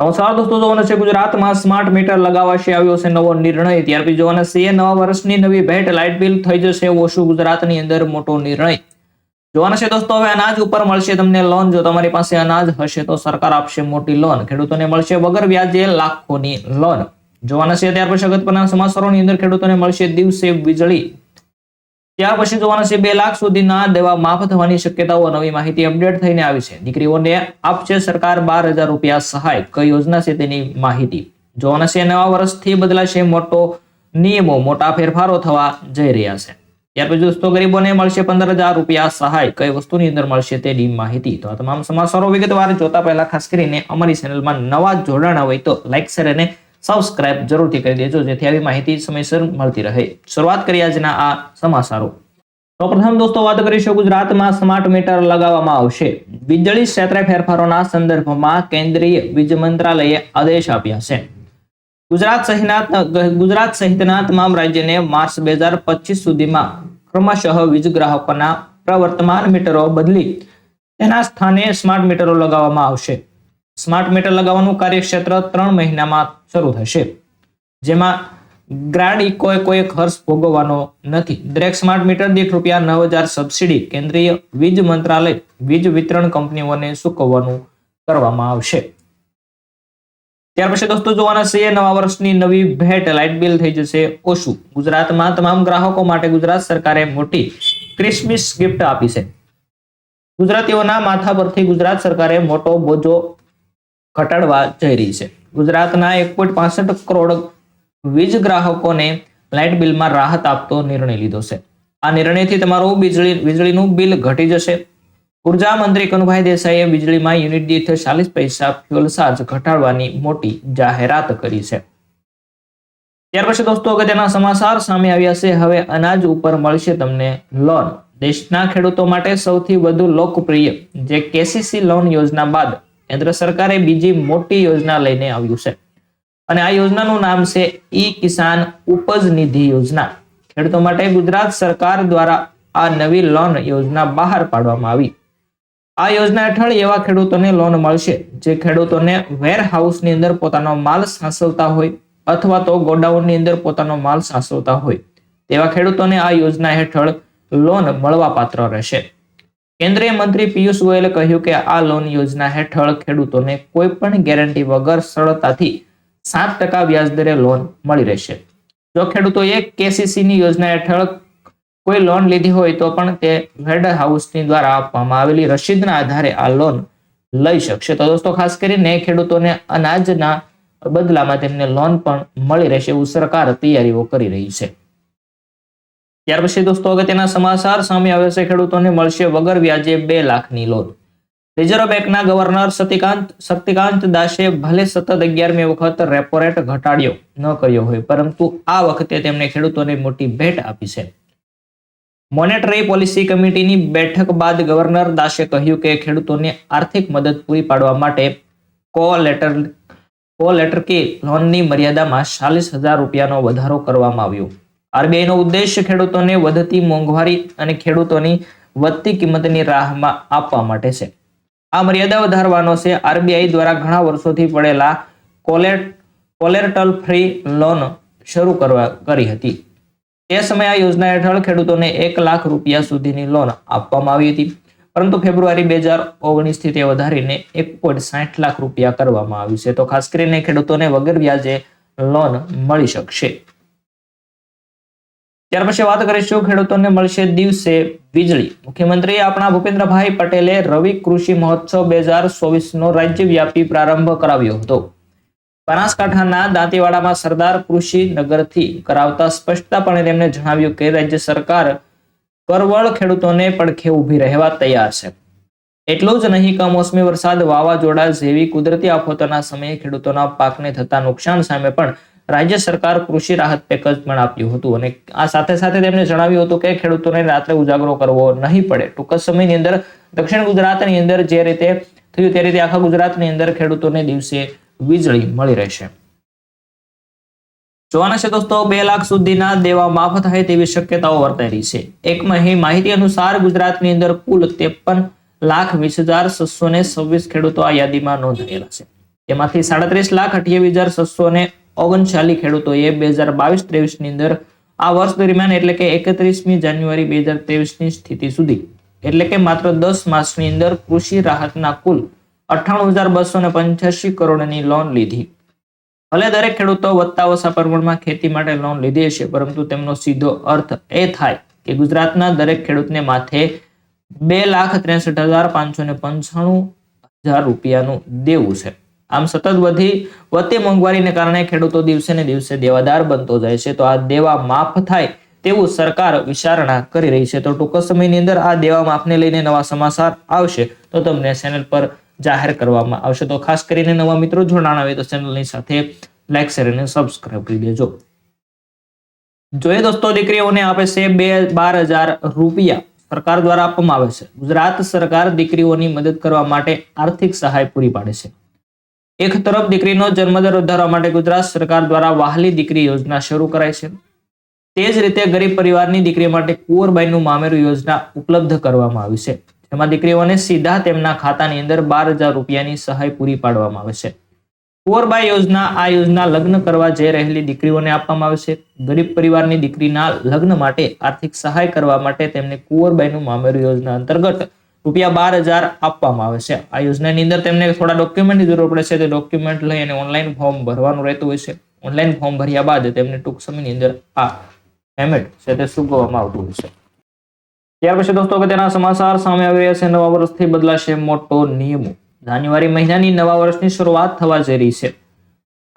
નમસ્કાર દોસ્તો જોવાના છે ગુજરાતમાં સ્માર્ટ મીટર લગાવાશે આવ્યો છે નવો નિર્ણય. ત્યાર જોવાના છે નવા વર્ષની નવી ભેટ લાઇટ બિલ થઈ જશે ઓછું ગુજરાતની અંદર મોટો નિર્ણય. જોવાના છે દોસ્તો, હવે અનાજ ઉપર મળશે તમને લોન જો તમારી પાસે અનાજ હશે તો સરકાર આપશે મોટી લોન ખેડૂતોને મળશે વગર વ્યાજે લાખોની લોન જોવાના છે, ત્યાર પછી અગત્યના સમાચારોની અંદર ખેડૂતોને મળશે દિવસે વીજળી. ત્યાર પછી જોવાના છે બે લાખ સુધીના દેવા માફ થવાની શક્યતાઓ નવી માહિતી અપડેટ થઈને આવી છે. દીકરીઓને આપશે સરકાર બાર હજાર રૂપિયા સહાય. કઈ યોજના છે તેની માહિતી? જોવાના છે નવા વર્ષથી બદલાશે મોટો નિયમો. મોટા ફેરફારો થવા જઈ રહ્યા છે. ત્યાર પછી દોસ્તો, ગરીબોને મળશે પંદર હજાર રૂપિયા સહાય. કઈ વસ્તુની અંદર મળશે તેની માહિતી? તો આ તમામ સમાચારો વિગતવાર જોતા પહેલા ખાસ કરીને અમારી ચેનલમાં નવા જોડાણ હોય તો લાઈક શેર અને સબસ્ક્રાઇબ જરૂરથી કરી દેજો, જેથી આવી માહિતી સમયસર મળતી રહે. શરૂઆત કરી આજના આ સમાચારો. તો પ્રથમ દોસ્તો, વાત કરીશું ગુજરાતમાં સ્માર્ટ મીટર લગાવવામાં આવશે. વીજળી ક્ષેત્રે ફેરફારોના સંદર્ભમાં કેન્દ્રીય વીજ મંત્રાલયે આદેશ આપ્યા છે. ગુજરાત સહિતના ગુજરાત સહિતના તમામ રાજ્યને માર્ચ બે હજાર પચીસ સુધીમાં ક્રમશઃ વીજ ગ્રાહકોના પ્રવર્તમાન મીટરો બદલી. તેના સ્થાને સ્માર્ટ મીટરો લગાવવામાં આવશે. સ્માર્ટ મીટર લગાવવાનું કાર્યક્ષેત્ર ત્રણ મહિનામાં શરૂ થશે. જેમાં ગ્રાડિકોએ કોઈ ખર્ચ ભોગવવાનો નથી. દરેક સ્માર્ટ મીટર દીઠ રૂપિયા નવ હજાર સબસિડી કેન્દ્રીય વીજ મંત્રાલય વીજ વિતરણ કંપનીઓને ચૂકવવાનું કરવામાં આવશે. ત્યાર પછી દોસ્તો જોવાના છે નવા વર્ષની નવી ભેટ. લાઇટ બિલ થઈ જશે ઓછું. ગુજરાતમાં તમામ ગ્રાહકો માટે ગુજરાત સરકારે મોટી ક્રિસમસ ગિફ્ટ આપી છે. ગુજરાતીઓના માથા પરથી ગુજરાત સરકારે મોટો બોજો ઘટાડવા જઈ રહી છે. ગુજરાતના એક પોઈન્ટ પાસઠ કરોડ વીજ ગ્રાહકોને લાઇટ બિલમાં રાહત આપતો નિર્ણય લીધો છે. આ નિર્ણયથી તમારું વીજળી, વીજળીનું બિલ ઘટી જશે. ઊર્જા મંત્રી કનુભાઈ દેસાઈએ વીજળીમાં યુનિટ દીઠ ચાલીસ પૈસા ફ્યુઅલ ચાર્જ ઘટાડવાની મોટી જાહેરાત કરી છે. ત્યાર પછી દોસ્તો અગત્યના સમાચાર સામે આવ્યા છે. હવે અનાજ ઉપર મળશે તમને લોન. દેશના ખેડૂતો માટે સૌથી વધુ લોકપ્રિય જે કેસીસી લોન યોજના બાદ કેન્દ્ર સરકારે બીજી મોટી યોજના લઈને આવ્યું છે. અને આ યોજનાનું નામ છે ઈ કિસાન ઉપજ નિધિ યોજના. ખેડૂતો માટે ગુજરાત સરકાર દ્વારા આ નવી લોન યોજના બહાર પાડવામાં આવી. આ યોજના હેઠળ એવા ખેડૂતોને લોન મળશે જે ખેડૂતોને વેરહાઉસની અંદર પોતાનો માલ સાચવતા હોય અથવા તો ગોડાઉનની અંદર પોતાનો માલ સાચવતા હોય. તેવા ખેડૂતોને આ યોજના હેઠળ લોન મળવાપાત્ર રહેશે. કેન્દ્રીય મંત્રી પિયુષ ગોયલે કહ્યું કે આ લોન યોજના હેઠળ ખેડૂતોને કોઈ પણ ગેરંટી વગર સરળતાથી સાત ટકા વ્યાજદરે લોન મળી રહેશે. જો ખેડૂતોએ કેસીસીની યોજના હેઠળ કોઈ લોન લીધી હોય તો પણ તે વેડ હાઉસની દ્વારા આપવામાં આવેલી રસીદના આધારે આ લોન લઈ શકશે. તો દોસ્તો, ખાસ કરીને ખેડૂતોને અનાજના બદલામાં તેમને લોન પણ મળી રહેશે એવું સરકાર તૈયારીઓ કરી રહી છે. ત્યાર પછી દોસ્તો અગત્યના સમાચાર સામે આવે છે, ખેડૂતોને મળશે વગર વ્યાજે બે લાખની લોન. રિઝર્વ બેંકના ગવર્નર શક્તિકાંત શક્તિકાંત દાસે ભલે સતત અગિયારમી વખત રેપો રેટ ઘટાડ્યો ન કર્યો હોય, પરંતુ આ વખતે તેમણે ખેડૂતોને મોટી ભેટ આપી છે. મોનેટરી પોલિસી કમિટીની બેઠક બાદ ગવર્નર દાસે કહ્યું કે ખેડૂતોને આર્થિક મદદ પૂરી પાડવા માટે કો લેટર કો લેટર કે લોનની મર્યાદામાં ચાલીસ હજાર રૂપિયાનો વધારો કરવામાં આવ્યો. આરબીઆઈનો ઉદ્દેશ ખેડૂતોને વધતી મોંઘવારી અને ખેડૂતોની વધતી કિંમતની રાહમાં આપવા માટે છે. આ મર્યાદા વધારવાનો છે. આરબીઆઈ દ્વારા ઘણા વર્ષોથી પડેલા કોલેટ ફ્રી લોન શરૂ કરવા, કરી હતી. તે સમયે આ યોજના હેઠળ ખેડૂતોને એક લાખ રૂપિયા સુધીની લોન આપવામાં આવી હતી. પરંતુ ફેબ્રુઆરી બે હજાર ઓગણીસથી તે વધારીને એક પોઈન્ટ સાઠ લાખ રૂપિયા કરવામાં આવ્યું છે. તો ખાસ કરીને ખેડૂતોને વગર વ્યાજે લોન મળી શકશે. ત્યાર પછી વાત કરીશું ખેડૂતોને મળશે દિવસે વીજળી. મુખ્યમંત્રી આપણા ભૂપેન્દ્રભાઈ પટેલે રવિ કૃષિ મહોત્સવ બે હજાર ચોવીસનો રાજ્યવ્યાપી પ્રારંભ કરાવ્યો હતો. બનાસકાંઠાના દાંતીવાડામાં સરદાર કૃષિ નગરથી કરાવતા સ્પષ્ટતાપણે તેમણે જણાવ્યું કે રાજ્ય સરકાર કરવળ ખેડૂતોને પડખે ઊભી રહેવા તૈયાર છે. એટલું જ નહીં, કમોસમી વરસાદ વાવાઝોડા જેવી કુદરતી આફતોના સમયે ખેડૂતોના પાકને થતા નુકસાન સામે પણ રાજ્ય સરકાર કૃષિ રાહત પેકેજ પણ આપ્યું હતું અને આ સાથે સાથે તેમણે જણાવ્યું હતું કે ખેડૂતોને રાત્રે ઉજાગરો કરવો નહીં પડે. ટૂંક સમયની અંદર દક્ષિણ ગુજરાતની અંદર જે રીતે થયું તે રીતે આખા ગુજરાતની અંદર ખેડૂતોને દિવસે વીજળી મળી રહેશે. જોવાના છે દોસ્તો, બે લાખ સુધીના દેવા માફ થાય તેવી શક્યતાઓ વર્તાઈ રહી છે. એક મહી- માહિતી અનુસાર ગુજરાતની અંદર કુલ ત્રેપન લાખ વીસ હજાર છસો ને છવ્વીસ ખેડૂતો આ યાદીમાં નોંધાયેલા છે. તેમાંથી સાડત્રીસ લાખ અઠ્યાવીસ હજાર છસો ને ઓગણચાલીસ ખેડૂતોએ બે હજાર બાવીસ ત્રેવીસની અંદર આ વર્ષ દરમિયાન એટલે કે એકત્રીસમી જાન્યુઆરી બે હજારની સ્થિતિ સુધી. એટલે કે માત્ર દસ માસની અંદર કૃષિ રાહતના કુલ અઠ્ઠાણું હજાર બસો ને પંચ્યાસી કરોડની લોન લીધી. ભલે દરેક ખેડૂતો વધતા ઓછા પ્રમાણમાં ખેતી માટે લોન લીધી હશે પરંતુ તેમનો સીધો અર્થ એ થાય કે ગુજરાતના દરેક ખેડૂતને માથે બે લાખ ત્રેસઠ હજાર પાંચસો ને પંચાણું હજાર રૂપિયાનું દેવું છે. આમ સતત વધી વધતી મોંઘવારીને કારણે ખેડૂતો દિવસે ને દિવસે દેવાદાર બનતો જાય છે. તો આ દેવા માફ થાય તેવું સરકાર વિચારણા કરી રહી છે. તો ટૂંક સમયની અંદર આ દેવા માફને લઈને નવા સમાચાર આવશે તો તમને ચેનલ પર જાહેર કરવામાં આવશે. તો ખાસ કરીને નવા મિત્રો જોડાણ આવે તો ચેનલની સાથે લાઈક, શેર અને સબસ્ક્રાઇબ કરી દેજો. જોઈએ દોસ્તો, દીકરીઓને આપે છે બે બાર હજાર રૂપિયા સરકાર દ્વારા આપવામાં આવે છે. ગુજરાત સરકાર દીકરીઓની મદદ કરવા માટે આર્થિક સહાય પૂરી પાડે છે. એક તરફ દીકરીનો જન્મદર વધારવા માટે ગુજરાત સરકાર દ્વારા વહાલી દીકરી યોજના શરૂ કરાઈ છે. તે જ રીતે ગરીબ પરિવારની દીકરી માટે કુંવરબાઈનું મામેરું યોજના ઉપલબ્ધ કરવામાં આવી છે. જેમાં દીકરીઓને સીધા તેમના ખાતાની અંદર બાર હજાર રૂપિયાની સહાય પૂરી પાડવામાં આવે છે. કુંવરબાઈ યોજના, આ યોજના લગ્ન કરવા જઈ રહેલી દીકરીઓને આપવામાં આવે છે. ગરીબ પરિવારની દીકરીના લગ્ન માટે આર્થિક સહાય કરવા માટે તેમને કુંવરબાઈનું મામેરું યોજના અંતર્ગત રૂપિયા બાર હજાર આપવામાં આવે છે. આ યોજનાની અંદર તેમને થોડા ડોક્યુમેન્ટની જરૂર પડે છે. તે ડોક્યુમેન્ટ લઈ અને ઓનલાઈન ફોર્મ ભરવાનું રહેતું હોય છે. ઓનલાઈન ફોર્મ ભર્યા બાદ તેમને ટૂંક સમયની અંદર આ પેમેન્ટ છે તે ચૂકવવામાં આવતું હોય છે. ત્યાર પછી દોસ્તો કે તેના સમાચાર સામે આવી રહ્યા છે. નવા વર્ષથી બદલાશે મોટો નિયમો. જાન્યુઆરી મહિનાની નવા વર્ષની શરૂઆત થવા જઈ રહી છે.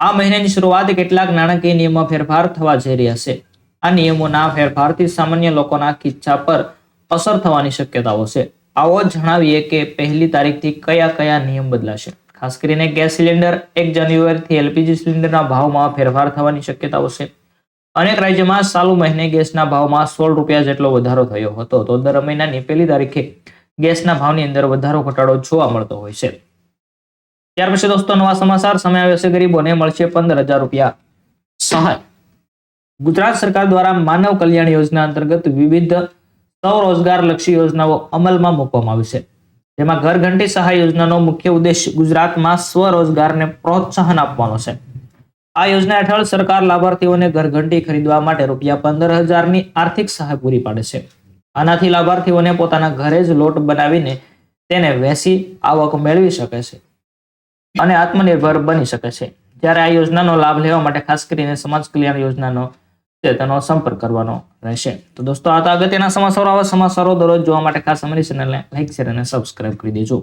આ મહિનાની શરૂઆત કેટલાક નાણાકીય નિયમમાં ફેરફાર થવા જઈ રહ્યા છે. આ નિયમોના ફેરફારથી સામાન્ય લોકોના ખિસ્સા પર અસર થવાની શક્યતાઓ છે. આવો જણાવીએ કે પહેલી તારીખથી કયા કયા નિયમ બદલાશે. ખાસ કરીને ગેસ સિલિન્ડર એક જાન્યુઆરીથી એલપીજી સિલિન્ડરના ભાવમાં ફેરફાર થવાની શક્યતાઓ છે. અનેક રાજ્યમાં ચાલુ મહિને ગેસના ભાવમાં સોળ રૂપિયા જેટલો વધારો થયો હતો, તો દર મહિનાની પહેલી તારીખે ગેસના ભાવની અંદર વધારો ઘટાડો જોવા મળતો હોય છે. ત્યાર પછી દોસ્તો નવા સમાચાર, સામે આવ્યા છે ગરીબોને મળશે પંદર હજાર રૂપિયા સહાય. ગુજરાત સરકાર દ્વારા માનવ કલ્યાણ યોજના અંતર્ગત વિવિધ સ્વરોજગાર લક્ષી યોજનાઓ અમલમાં મૂકવામાં આવી છે. જેમાં ઘર ઘંટી સહાય યોજનાનો મુખ્ય ઉદ્દેશ ગુજરાતમાં સ્વરોજગારને પ્રોત્સાહન આપવાનો છે. આ યોજના હેઠળ સરકાર લાભાર્થીઓને ઘરઘંટી ખરીદવા માટે રૂપિયા પંદર હજારની આર્થિક સહાય પૂરી પાડે છે. આનાથી લાભાર્થીઓને પોતાના ઘરે જ લોટ બનાવીને તેને વેસી આવક મેળવી શકે છે અને આત્મનિર્ભર બની શકે છે. જ્યારે આ યોજનાનો લાભ લેવા માટે ખાસ કરીને સમાજ કલ્યાણ યોજનાનો તેનો સંપર્ક કરવાનો રહેશે. તો દોસ્તો, આ તો અગત્યના સમાચારો આવા સમાચારો દરરોજ જોવા માટે ખાસ અમારી ચેનલને લાઈક શેર અને સબસ્ક્રાઇબ કરી દેજો.